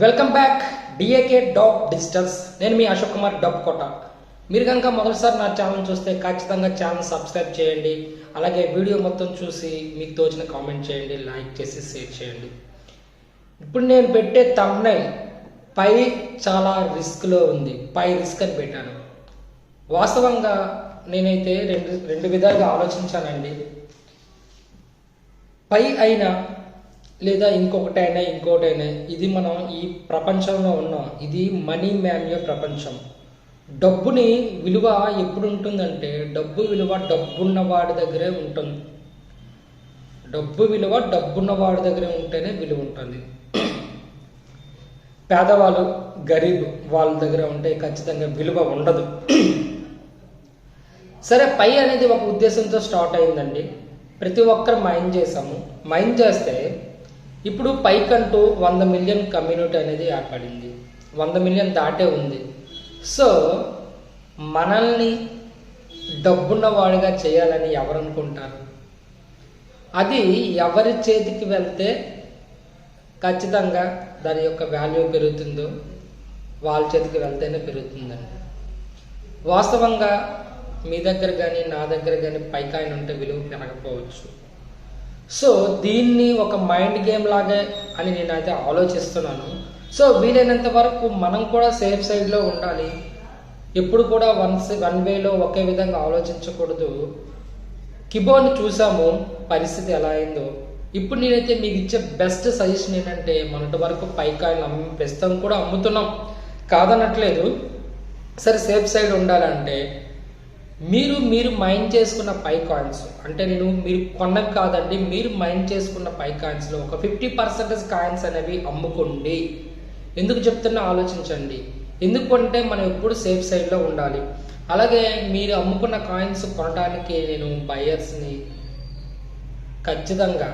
Welcome back DAK డాప్ digitals నేను మీ అశోక్ కుమార్ డబ్ కోట మీరు కనుక మొదటిసారి నా ఛానల్ చూస్తే ఖచ్చితంగా ఛానల్ సబ్స్క్రైబ్ చేయండి. అలాగే వీడియో మొత్తం చూసి మీకు తోచిన కామెంట్ చేయండి లైక్ చేసి షేర్ చేయండి. ఇప్పుడు నేను పెట్టే తమ్నైల్ పై చాలా రిస్క్లో ఉంది. పై రిస్క్ అని పెట్టాను. వాస్తవంగా నేనైతే రెండు రెండు విధాలుగా ఆలోచించానండి. పై అయినా లేదా ఇంకొకటైనా ఇంకోటైనా ఇది మనం ఈ ప్రపంచంలో ఉన్నాం. ఇది మనీ మ్యాన్యూ ప్రపంచం. డబ్బుని విలువ ఎప్పుడు ఉంటుందంటే డబ్బు విలువ డబ్బున్న వాడి దగ్గరే ఉంటుంది. డబ్బు విలువ డబ్బున్న వాడి దగ్గరే ఉంటేనే విలువ ఉంటుంది. పేదవాళ్ళు గరీబ్ వాళ్ళ దగ్గర ఉంటే ఖచ్చితంగా విలువ ఉండదు. సరే పై అనేది ఒక ఉద్దేశంతో స్టార్ట్ అయిందండి. ప్రతి ఒక్కరు మైండ్ చేసాము. మైండ్ చేస్తే ఇప్పుడు పైకంటూ వంద మిలియన్ కమ్యూనిటీ అనేది ఏర్పడింది. వంద మిలియన్ దాటే ఉంది. సో మనల్ని డబ్బున్న వాడిగా చేయాలని ఎవరు అనుకుంటారు? అది ఎవరి చేతికి వెళ్తే ఖచ్చితంగా దాని యొక్క వాల్యూ పెరుగుతుందో వాళ్ళ చేతికి వెళ్తేనే పెరుగుతుందండి. వాస్తవంగా మీ దగ్గర కానీ నా దగ్గర కానీ పైకాయన ఉంటే విలువ పెరగకపోవచ్చు. సో దీన్ని ఒక మైండ్ గేమ్ లాగే అని నేనైతే ఆలోచిస్తున్నాను. సో వీలైనంత వరకు మనం కూడా సేఫ్ సైడ్లో ఉండాలి. ఎప్పుడు కూడా వన్ వన్ వేలో ఒకే విధంగా ఆలోచించకూడదు. కిబోని చూసాము పరిస్థితి ఎలా అయిందో. ఇప్పుడు నేనైతే మీకు ఇచ్చే బెస్ట్ సజెషన్ ఏంటంటే మొన్నటి వరకు పైకాయలు అమ్మి ప్రస్తుతం కూడా అమ్ముతున్నాం. కాదనట్లేదు. సరే సేఫ్ సైడ్ ఉండాలంటే మీరు మీరు మైండ్ చేసుకున్న పై కాయిన్స్ అంటే నేను మీరు కొన్నవి కాదండి మీరు మైండ్ చేసుకున్న పై కాయిన్స్లో ఒక ఫిఫ్టీ పర్సెంటేజ్ కాయిన్స్ అనేవి అమ్ముకోండి. ఎందుకు చెప్తున్నా ఆలోచించండి. ఎందుకు అంటే మనం ఎప్పుడు సేఫ్ సైడ్లో ఉండాలి. అలాగే మీరు అమ్ముకున్న కాయిన్స్ కొనడానికి నేను బయర్స్ని ఖచ్చితంగా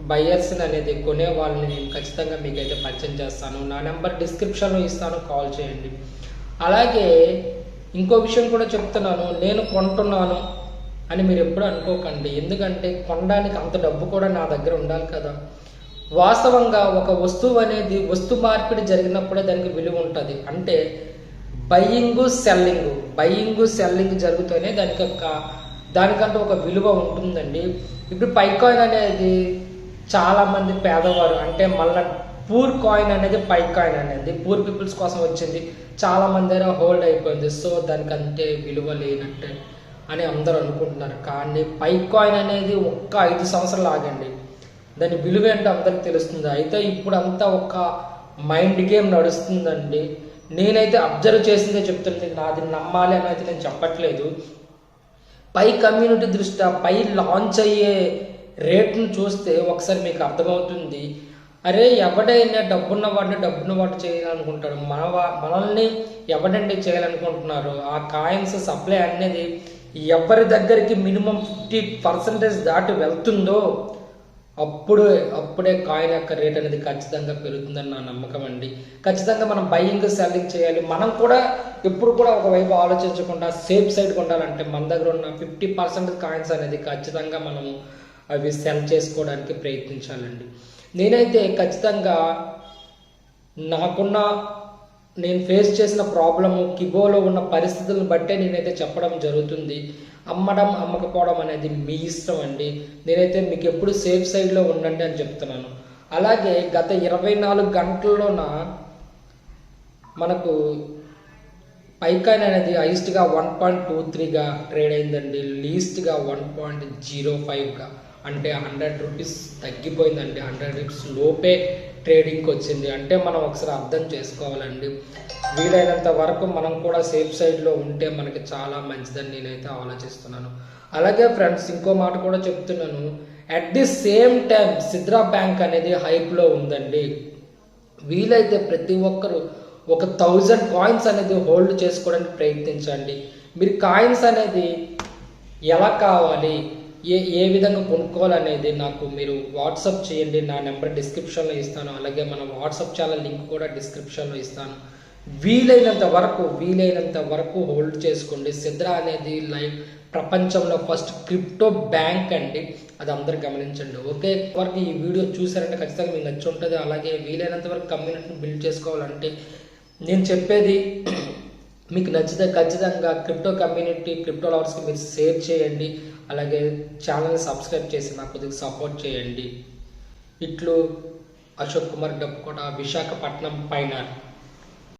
బయర్స్ని అనేది కొనే వాళ్ళని నేను ఖచ్చితంగా మీకైతే పరిచయం చేస్తాను. నా నెంబర్ డిస్క్రిప్షన్లో ఇస్తాను కాల్ చేయండి. అలాగే ఇంకో విషయం కూడా చెప్తున్నాను నేను కొంటున్నాను అని మీరు ఎప్పుడు అనుకోకండి. ఎందుకంటే కొనడానికి అంత డబ్బు కూడా నా దగ్గర ఉండాలి కదా. వాస్తవంగా ఒక వస్తువు అనేది వస్తు మార్పిడి జరిగినప్పుడే దానికి విలువ ఉంటుంది. అంటే బయ్యింగ్ సెల్లింగ్. బయ్యింగ్ సెల్లింగ్ జరుగుతూనే దానికి ఒక దానికంటే ఒక విలువ ఉంటుందండి. ఇప్పుడు పై కాయిన్ అనేది చాలామంది పేదవారు అంటే మళ్ళీ పూర్ కాయిన్ అనేది పై కాయిన్ అనేది పూర్ పీపుల్స్ కోసం వచ్చింది. చాలా మంది అయినా హోల్డ్ అయిపోయింది. సో దానికంటే విలువ లేనట్టే అని అందరూ అనుకుంటున్నారు. కానీ పై కాయిన్ అనేది ఒక్క ఐదు సంవత్సరాలు ఆగండి. దాని విలువ ఏంటో అందరికి తెలుస్తుంది. అయితే ఇప్పుడు అంతా ఒక మైండ్ గేమ్ నడుస్తుందండి. నేనైతే అబ్జర్వ్ చేసిందే చెప్తుంది నాది నమ్మాలి అని అయితే నేను చెప్పట్లేదు. పై కమ్యూనిటీ దృష్ట్యా పై లాంచ్ అయ్యే రేట్ను చూస్తే ఒకసారి మీకు అర్థమవుతుంది. అరే ఎవడైనా డబ్బున్న వాడిని డబ్బున్న వాడు చేయాలనుకుంటాడు. మన మనల్ని ఎవడండి చేయాలనుకుంటున్నారు? ఆ కాయిన్స్ సప్లై అనేది ఎవరి దగ్గరికి మినిమం ఫిఫ్టీ పర్సెంటేజ్ దాటి వెళ్తుందో అప్పుడు అప్పుడే కాయిన్ యొక్క రేట్ అనేది ఖచ్చితంగా పెరుగుతుందని నా నమ్మకం అండి. ఖచ్చితంగా మనం బయింగ్ సెల్లింగ్ చేయాలి. మనం కూడా ఎప్పుడు కూడా ఒకవైపు ఆలోచించకుండా సేఫ్ సైడ్ ఉండాలంటే మన దగ్గర ఉన్న ఫిఫ్టీ పర్సెంట్ కాయిన్స్ అనేది ఖచ్చితంగా మనము అవి సెల్ చేసుకోవడానికి ప్రయత్నించాలండి. నేనైతే ఖచ్చితంగా నాకున్న నేను ఫేస్ చేసిన ప్రాబ్లము కిబోలో ఉన్న పరిస్థితులను బట్టే నేనైతే చెప్పడం జరుగుతుంది. అమ్మడం అమ్మకపోవడం అనేది మీ ఇష్టం అండి. నేనైతే మీకు ఎప్పుడు సేఫ్ సైడ్లో ఉండండి అని చెప్తున్నాను. అలాగే గత ఇరవై నాలుగు గంటల్లోన మనకు పైకాన్ అనేది హైయెస్ట్గా వన్ పాయింట్ టూ త్రీగా ట్రేడ్ అయిందండి లీస్ట్గా వన్ పాయింట్ జీరో ఫైవ్గా. అంటే హండ్రెడ్ రూపీస్ తగ్గిపోయిందండి. హండ్రెడ్ రూపీస్ లోపే ట్రేడింగ్కి వచ్చింది అంటే మనం ఒకసారి అర్థం చేసుకోవాలండి. వీలైనంత వరకు మనం కూడా సేఫ్ సైడ్లో ఉంటే మనకి చాలా మంచిదని నేనైతే ఆలోచిస్తున్నాను. అలాగే ఫ్రెండ్స్ ఇంకో మాట కూడా చెప్తున్నాను. అట్ ది సేమ్ టైం సిద్రా బ్యాంక్ అనేది హైప్లో ఉందండి. వీలైతే ప్రతి ఒక్కరు ఒక థౌజండ్ కాయిన్స్ అనేది హోల్డ్ చేసుకోవడానికి ప్రయత్నించండి. మీరు కాయిన్స్ అనేది ఎలా కావాలి? ఏ ఏ విధంగా కొనుక్కోవాలనేది నాకు మీరు వాట్సాప్ చేయండి. నా నెంబర్ డిస్క్రిప్షన్లో ఇస్తాను. అలాగే మన వాట్సాప్ ఛానల్ లింక్ కూడా డిస్క్రిప్షన్లో ఇస్తాను. వీలైనంత వరకు వీలైనంత వరకు హోల్డ్ చేసుకోండి. సిద్రా అనేది లైవ్ ప్రపంచంలో ఫస్ట్ క్రిప్టో బ్యాంక్ అండి. అది అందరు గమనించండి. ఓకే? వరకు ఈ వీడియో చూసారంటే ఖచ్చితంగా మీకు నచ్చి ఉంటుంది అలాగే వీలైనంత వరకు కమ్యూనిటీని బిల్డ్ చేసుకోవాలంటే నేను చెప్పేది మీకు నచ్చితే ఖచ్చితంగా క్రిప్టో కమ్యూనిటీ క్రిప్టో లవర్స్కి మీరు షేర్ చేయండి. అలాగే ఛానల్ సబ్స్క్రైబ్ చేసి నాకు కొద్దిగా సపోర్ట్ చేయండి. ఇట్లు అశోక్ కుమార్ డప్పుకోట విశాఖపట్నం పైన.